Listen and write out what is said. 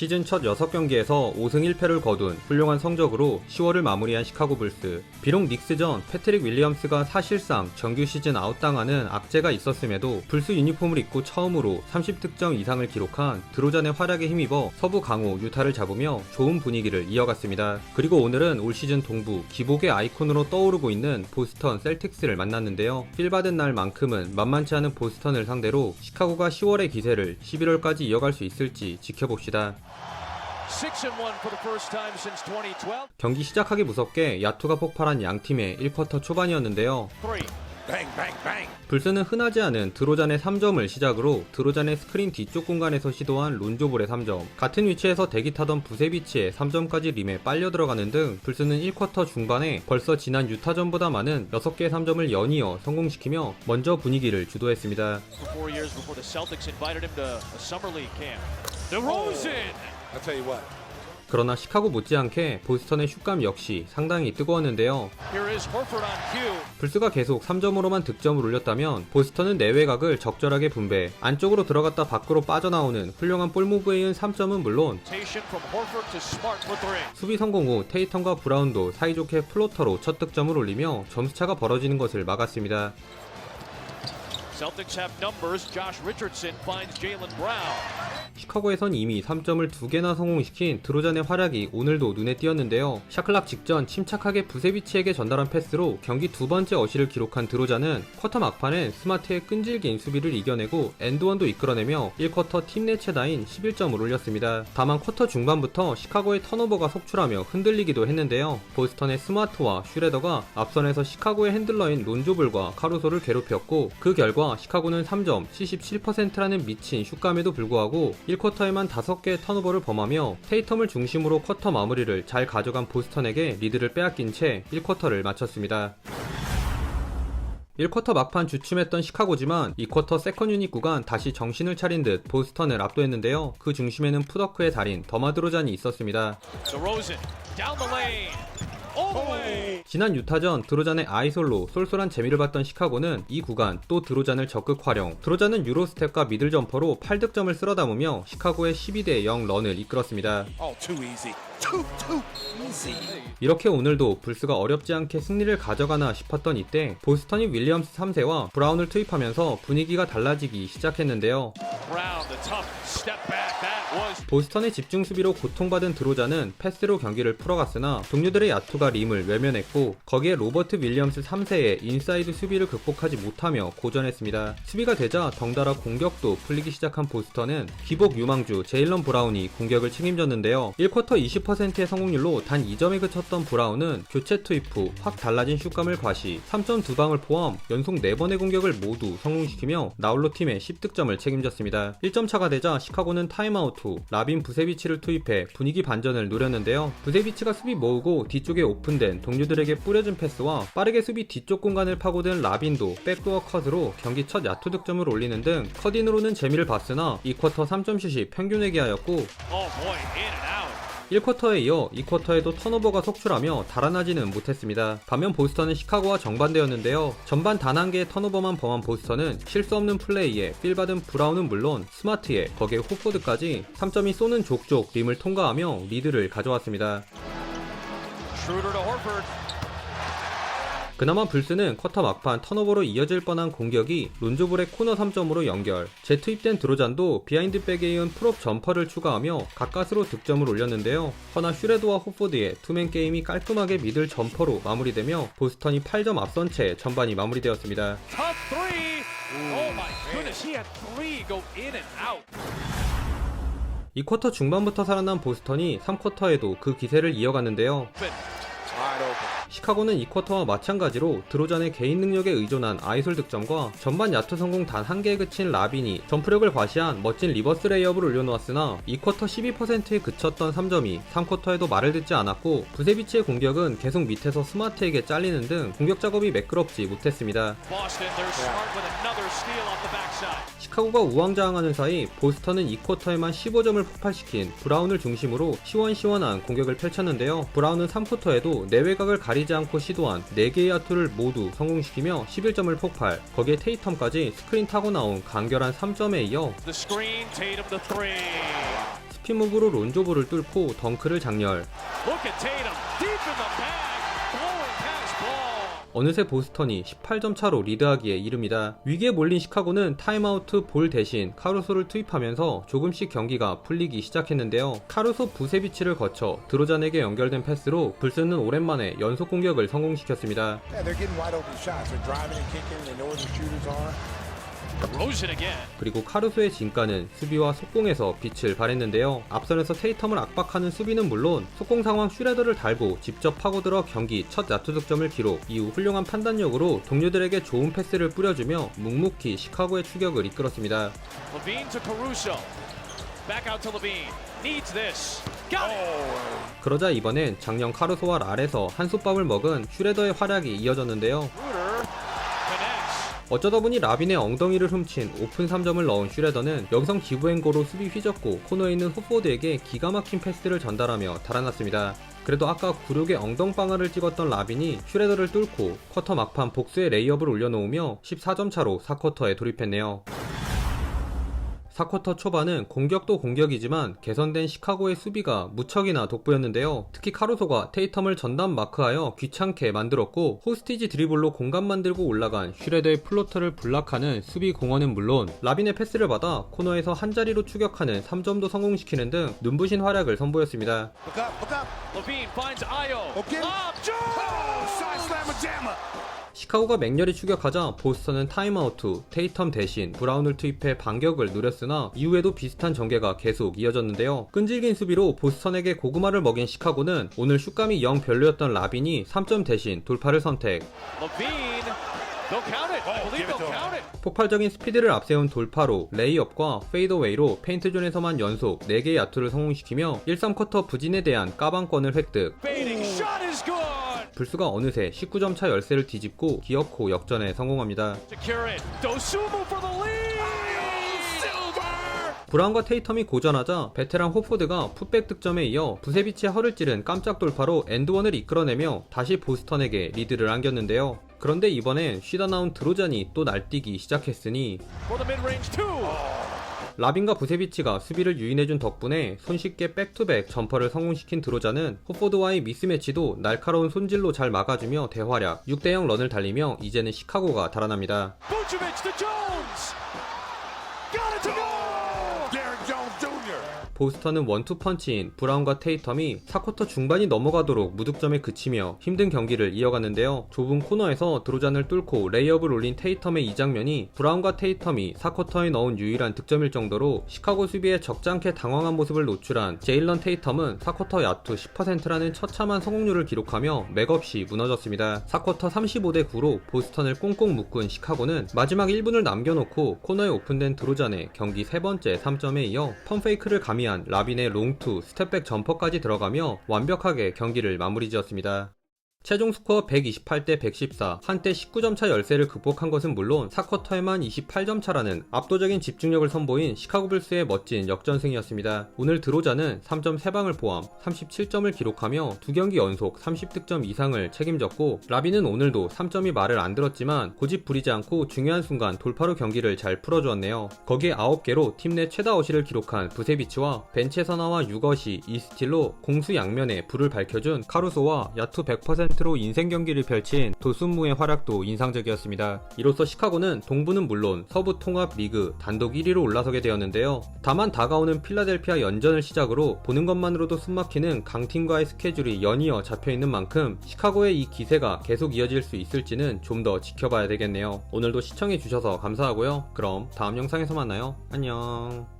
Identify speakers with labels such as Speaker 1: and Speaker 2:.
Speaker 1: 시즌 첫 6경기에서 5승 1패를 거둔 훌륭한 성적으로 10월을 마무리한 시카고 불스. 비록 닉스전 패트릭 윌리엄스가 사실상 정규 시즌 아웃당하는 악재가 있었음에도 불스 유니폼을 입고 처음으로 30득점 이상을 기록한 드로잔의 활약에 힘입어 서부 강호 유타를 잡으며 좋은 분위기를 이어갔습니다. 그리고 오늘은 올 시즌 동부 기복의 아이콘으로 떠오르고 있는 보스턴 셀틱스를 만났는데요. 필 받은 날만큼은 만만치 않은 보스턴을 상대로 시카고가 10월의 기세를 11월까지 이어갈 수 있을지 지켜봅시다.
Speaker 2: Six and one for the first time since 2012.
Speaker 1: 경기 시작하기 무섭게 야투가 폭발한 양 팀의 1쿼터 초반이었는데요. 불스는 흔하지 않은 드로잔의 3점을 시작으로 드로잔의 스크린 뒤쪽 공간에서 시도한 론조볼의 3점, 같은 위치에서 대기 타던 부세비치의 3점까지 림에 빨려 들어가는 등 불스는 1쿼터 중반에 벌써 지난 유타전보다 많은 6개의 3점을 연이어 성공시키며 먼저 분위기를 주도했습니다.
Speaker 2: DeRozan.
Speaker 3: I'll tell you what.
Speaker 1: 그러나 시카고 못지않게 보스턴의 슛감 역시 상당히 뜨거웠는데요. 불스가 계속 3점으로만 득점을 올렸다면 보스턴은 내외각을 적절하게 분배, 안쪽으로 들어갔다 밖으로 빠져나오는 훌륭한 볼무브에 이은 3점은 물론. 수비 성공 후 테이텀과 브라운도 사이좋게 플로터로 첫 득점을 올리며 점수차가 벌어지는 것을 막았습니다.
Speaker 2: Celtics have numbers. Josh Richardson finds Jalen Brown.
Speaker 1: 시카고에선 이미 3점을 두 개나 성공시킨 드로잔의 활약이 오늘도 눈에 띄었는데요. 샤클락 직전 침착하게 부세비치에게 전달한 패스로 경기 두 번째 어시를 기록한 드로잔은 쿼터 막판엔 스마트의 끈질긴 수비를 이겨내고 엔드원도 이끌어내며 1쿼터 팀 내 최다인 11점을 올렸습니다. 다만 쿼터 중반부터 시카고의 턴오버가 속출하며 흔들리기도 했는데요. 보스턴의 스마트와 슈레더가 앞선에서 시카고의 핸들러인 론조블과 카루소를 괴롭혔고 그 결과 시카고는 3점 77%라는 미친 슛감에도 불구하고 1쿼터에만 5개의 턴오버를 범하며 테이텀을 중심으로 쿼터 마무리를 잘 가져간 보스턴에게 리드를 빼앗긴 채 1쿼터를 마쳤습니다. 1쿼터 막판 주춤했던 시카고지만 2쿼터 세컨 유닛 구간 다시 정신을 차린 듯 보스턴을 압도했는데요. 그 중심에는 푸더크의 달인 더마드로잔이 있었습니다.
Speaker 2: DeRozan
Speaker 1: 지난 유타전 드로잔의 아이솔로 쏠쏠한 재미를 봤던 시카고는 이 구간 또 드로잔을 적극 활용. 드로잔은 유로스텝과 미들 점퍼로 8득점을 쓸어 담으며 시카고의 12대 0 런을 이끌었습니다.
Speaker 3: Oh.
Speaker 1: 이렇게 오늘도 불스가 어렵지 않게 승리를 가져가나 싶었던 이때 보스턴이 윌리엄스 3세와 브라운을 투입하면서 분위기가 달라지기 시작했는데요.
Speaker 2: Brown,
Speaker 1: 보스턴의 집중 수비로 고통받은 드로자는 패스로 경기를 풀어갔으나 동료들의 야투가 림을 외면했고 거기에 로버트 윌리엄스 3세의 인사이드 수비를 극복하지 못하며 고전했습니다. 수비가 되자 덩달아 공격도 풀리기 시작한 보스턴은 기복 유망주 제일런 브라운이 공격을 책임졌는데요. 1쿼터 20%의 성공률로 단 2점에 그쳤던 브라운은 교체 투입 후 확 달라진 슛감을 과시 3.2방을 포함 연속 4번의 공격을 모두 성공시키며 나홀로 팀의 10득점을 책임졌습니다. 1점 차가 되자 시카고는 타임아웃 후 라빈 부세비치를 투입해 분위기 반전을 노렸는데요. 부세비치가 수비 모으고 뒤쪽에 오픈된 동료들에게 뿌려준 패스와 빠르게 수비 뒤쪽 공간을 파고든 라빈도 백도어 컷으로 경기 첫 야투 득점을 올리는 등 컷인으로는 재미를 봤으나 2쿼터 3점슛이 평균 회기하였고
Speaker 2: oh
Speaker 1: 1쿼터에 이어 2쿼터에도 턴오버가 속출하며 달아나지는 못했습니다. 반면 보스턴은 시카고와 정반대였는데요. 전반 단 한 개의 턴오버만 범한 보스턴은 실수 없는 플레이에 필 받은 브라운은 물론 스마트에 거기에 호포드까지 3점이 쏘는 족족 림을 통과하며 리드를 가져왔습니다. 그나마 불스는 쿼터 막판 턴오버로 이어질 뻔한 공격이 론조볼의 코너 3점으로 연결. 재투입된 드로잔도 비하인드백에 이은 풀업 점퍼를 추가하며 가까스로 득점을 올렸는데요. 허나 슈레드와 호포드의 투맨 게임이 깔끔하게 미들 점퍼로 마무리되며 보스턴이 8점 앞선 채 전반이 마무리되었습니다.
Speaker 2: Oh.
Speaker 1: 이 쿼터 중반부터 살아난 보스턴이 3쿼터에도 그 기세를 이어갔는데요. 시카고는 이 쿼터와 마찬가지로 드로잔의 개인 능력에 의존한 아이솔 득점과 전반 야투 성공 단 한 개에 그친 라빈이 점프력을 과시한 멋진 리버스 레이업을 올려놓았으나 이 쿼터 12%에 그쳤던 3점이 3쿼터에도 말을 듣지 않았고 부세비치의 공격은 계속 밑에서 스마트에게 잘리는 등 공격 작업이 매끄럽지 못했습니다. 시카고가 우왕좌왕하는 사이 보스턴은 2쿼터에만 15점을 폭발시킨 브라운을 중심으로 시원시원한 공격을 펼쳤는데요. 브라운은 3쿼터에도 내외각을 가리 지 않고 시도한 4개의 야투를 모두 성공시키며 11점을 폭발, 거기에 테이텀까지 스크린 타고 나온 간결한 3점에 이어. 스피무브로 론조브를 뚫고 덩크를 장렬. 어느새 보스턴이 18점 차로 리드하기에 이릅니다. 위기에 몰린 시카고는 타임아우트 볼 대신 카루소를 투입하면서 조금씩 경기가 풀리기 시작했는데요. 카루소 부세비치를 거쳐 드로잔에게 연결된 패스로 불스는 오랜만에 연속 공격을 성공시켰습니다.
Speaker 3: Yeah,
Speaker 1: 그리고 카루소의 진가는 수비와 속공에서 빛을 발했는데요. 앞선에서 테이텀을 압박하는 수비는 물론 속공 상황 슈레더를 달고 직접 파고들어 경기 첫 야투 득점을 기록 이후 훌륭한 판단력으로 동료들에게 좋은 패스를 뿌려주며 묵묵히 시카고의 추격을 이끌었습니다. 그러자 이번엔 작년 카루소와 랄에서 한솥밥을 먹은 슈레더의 활약이 이어졌는데요. 어쩌다 보니 라빈의 엉덩이를 훔친 오픈 3점을 넣은 슈레더는 여기성 기부행고로 수비 휘젓고 코너에 있는 호포드에게 기가 막힌 패스를 전달하며 달아났습니다. 그래도 아까 굴욕의 엉덩방아를 찍었던 라빈이 슈레더를 뚫고 쿼터 막판 복수의 레이업을 올려놓으며 14점 차로 4쿼터에 돌입했네요. 4쿼터 초반은 공격도 공격이지만 개선된 시카고의 수비가 무척이나 돋보였는데요. 특히 카루소가 테이텀을 전담 마크하여 귀찮게 만들었고 호스티지 드리블로 공간 만들고 올라간 슈레더의 플로터를 블락하는 수비 공헌은 물론 라빈의 패스를 받아 코너에서 한 자리로 추격하는 3점도 성공시키는 등 눈부신 활약을 선보였습니다.
Speaker 3: Look up, look up.
Speaker 1: 시카고가 맹렬히 추격하자 보스턴은 타임아우트, 테이텀 대신 브라운을 투입해 반격을 누렸으나 이후에도 비슷한 전개가 계속 이어졌는데요. 끈질긴 수비로 보스턴에게 고구마를 먹인 시카고는 오늘 슛감이 영 별로였던 라빈이 3점 대신 돌파를 선택.
Speaker 2: It.
Speaker 1: 폭발적인 스피드를 앞세운 돌파로 레이업과 페이더웨이로 페인트존에서만 연속 4개의 야투를 성공시키며 1, 3쿼터 부진에 대한 까방권을 획득. 불수가 어느새 19점 차 열세를 뒤집고 기어코 역전에 성공합니다. 브라운과 테이텀이 고전하자 베테랑 호포드가 풋백 득점에 이어 부세비치의 허를 찌른 깜짝 돌파로 엔드원을 이끌어내며 다시 보스턴에게 리드를 안겼는데요. 그런데 이번엔 쉬다 나온 드로잔이 또 날뛰기 시작했으니 라빈과 부세비치가 수비를 유인해준 덕분에 손쉽게 백투백 점퍼를 성공시킨 드로자는 호포드와의 미스매치도 날카로운 손질로 잘 막아주며 대활약 6대0 런을 달리며 이제는 시카고가 달아납니다. 보스턴은 원투 펀치인 브라운과 테이텀이 4쿼터 중반이 넘어가도록 무득점에 그치며 힘든 경기를 이어갔는데요. 좁은 코너에서 드로잔을 뚫고 레이업을 올린 테이텀의 이 장면이 브라운과 테이텀이 4쿼터에 넣은 유일한 득점일 정도로 시카고 수비에 적잖게 당황한 모습을 노출한 제일런 테이텀은 4쿼터 야투 10%라는 처참한 성공률을 기록하며 맥없이 무너졌습니다. 4쿼터 35대 9로 보스턴을 꽁꽁 묶은 시카고는 마지막 1분을 남겨놓고 코너에 오픈된 드로잔의 경기 세 번째 3점에 이어 펌페이크를 가미한 라빈의 롱투 스텝백 점퍼까지 들어가며 완벽하게 경기를 마무리 지었습니다. 최종 스코어 128대 114, 한때 19점 차 열세를 극복한 것은 물론 4쿼터에만 28점 차라는 압도적인 집중력을 선보인 시카고 불스의 멋진 역전승이었습니다. 오늘 드로자는 3점 3방을 포함 37점을 기록하며 두 경기 연속 30득점 이상을 책임졌고 라빈은 오늘도 3점이 말을 안 들었지만 고집 부리지 않고 중요한 순간 돌파로 경기를 잘 풀어주었네요. 거기에 9개로 팀 내 최다 어시를 기록한 부세비치와 벤치에서 나와 6어시 2스틸로 공수 양면에 불을 밝혀준 카루소와 야투 100%로 인생 경기를 펼친 도순무의 활약도 인상적이었습니다. 이로써 시카고는 동부는 물론 서부 통합 리그 단독 1위로 올라서게 되었는데요. 다만 다가오는 필라델피아 연전을 시작으로 보는 것만으로도 숨막히는 강팀과의 스케줄이 연이어 잡혀있는 만큼 시카고의 이 기세가 계속 이어질 수 있을지는 좀 더 지켜봐야 되겠네요. 오늘도 시청해주셔서 감사하고요. 그럼 다음 영상에서 만나요. 안녕.